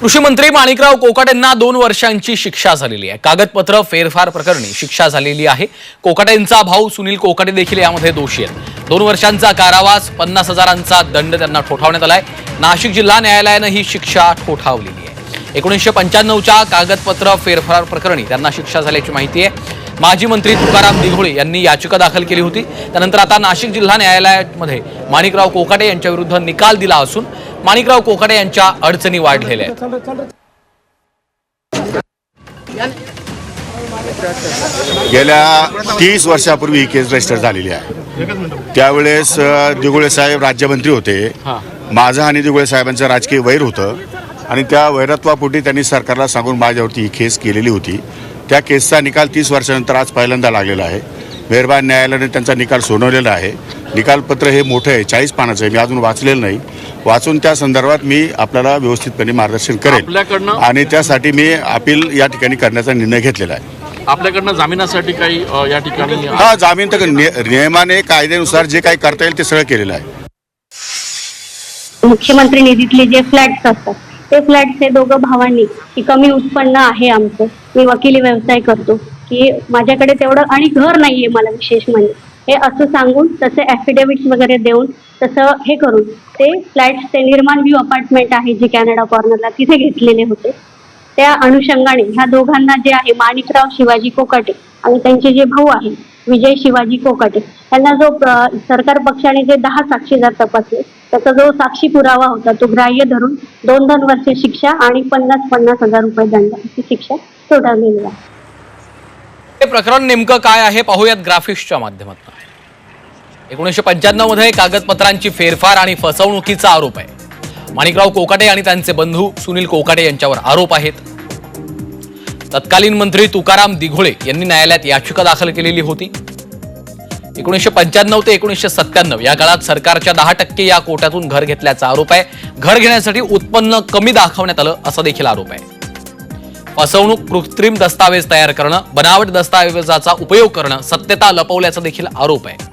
कृषी मंत्री माणिकराव कोकाट यांना दोन वर्षांची शिक्षा झालेली आहे. कागदपत्र फेरफार प्रकरणी शिक्षा झालेली आहे. कोकाटेंचा भाऊ सुनील कोकाटे देखील यामध्ये दोषी आहेत. दोन वर्षांचा कारावास पन्नास हजारांचा दंड त्यांना ठोठावण्यात आलाय. नाशिक जिल्हा न्यायालयानं ही शिक्षा ठोठावलेली आहे. एकोणीसशे पंच्याण्णवच्या कागदपत्र फेरफार प्रकरणी त्यांना शिक्षा झाल्याची माहिती आहे. माजी मंत्री तुकाराम दिघोळे यांनी याचिका दाखल केली होती. त्यानंतर आता नाशिक जिल्हा न्यायालयामध्ये माणिकराव कोकाटे यांच्या विरुद्ध निकाल दिला असून माणिकराव कोकाटे यांच्या अडचणी वाढलेल्या आहेत. गेल्या तीस वर्षापूर्वी ही केस रजिस्टर झालेली आहे. त्यावेळेस दिगुळे साहेब राज्यमंत्री होते. माझं आणि दिगुळे साहेबांचं राजकीय वैर होतं. आणि त्या वैरत्वापोटी त्यांनी सरकारला सांगून माझ्यावरती ही केस केलेली होती. त्या केसचा निकाल तीस वर्षानंतर आज पहिल्यांदा लागलेला आहे. मेहरबान न्यायालयाने त्यांचा निकाल सोडवलेला आहे. निकालपत्र हे मोठं आहे चाळीस पानाचं आहे. मी अजून वाचलेलं नाही. वाचून त्या संदर्भात मी आपल्याला व्यवस्थितपणे मार्गदर्शन करेन आपल्याकडनं- आणि त्यासाठी मी अपील या ठिकाणी करण्याचा निर्णय घेतलेला आहे. आपल्याकडनं जामिनासाठी काही या ठिकाणी हा जामीन तर नियमाने कायद्यानुसार जे काही करता येईल ते सगळं केलेलं आहे. मुख्यमंत्री निधीतले जे फ्लॅट्स असतात ते फ्लॅट्स हे दोघं भावांनी की कमी उत्पन्न आहे आमचं. मी वकिली व्यवसाय करतो. की माझ्याकडे तेवढं आणि घर नाहीये मला विशेष म्हणजे. हे असं सांगून तसे ॲफिडेव्हिट्स वगैरे देऊन तसं हे करून ते फ्लॅट्स ते निर्माण व्ह्यू अपार्टमेंट आहे जे कॅनडा कॉर्नरला तिथे घेतलेले होते. त्या अनुषंगाने ह्या दोघांना जे आहे माणिकराव शिवाजी कोकाटे आणि त्यांचे जे भाऊ आहे विजय शिवाजी कोकाटे त्यांना जो सरकार पक्षाने जे दहा साक्षीदार तपासले त्याचा जो साक्षी पुरावा होता तो ग्राह्य धरून दोन दोन वर्ष शिक्षा आणि पन्नास पन्नास हजार रुपये दंड अशी शिक्षा ठोठावलेली आहे. हे प्रकरण नेमकं काय आहे पाहूयात ग्राफिक्सच्या माध्यमातून. एकोणीसशे पंच्याण्णवमध्ये कागदपत्रांची फेरफार आणि फसवणुकीचा आरोप आहे. माणिकराव कोकाटे आणि त्यांचे बंधू सुनील कोकाटे यांच्यावर आरोप आहेत. तत्कालीन मंत्री तुकाराम दिघोळे यांनी न्यायालयात याचिका दाखल केलेली होती. एकोणीसशे पंच्याण्णव ते एकोणीसशे सत्त्याण्णव या काळात सरकारच्या दहा टक्के या कोट्यातून घर घेतल्याचा आरोप आहे. घर घेण्यासाठी उत्पन्न कमी दाखवण्यात आलं असा देखील आरोप आहे. फसवणूक कृत्रिम दस्तावेज तयार करणं बनावट दस्तावेजाचा उपयोग करणं सत्यता लपवल्याचा देखील आरोप आहे.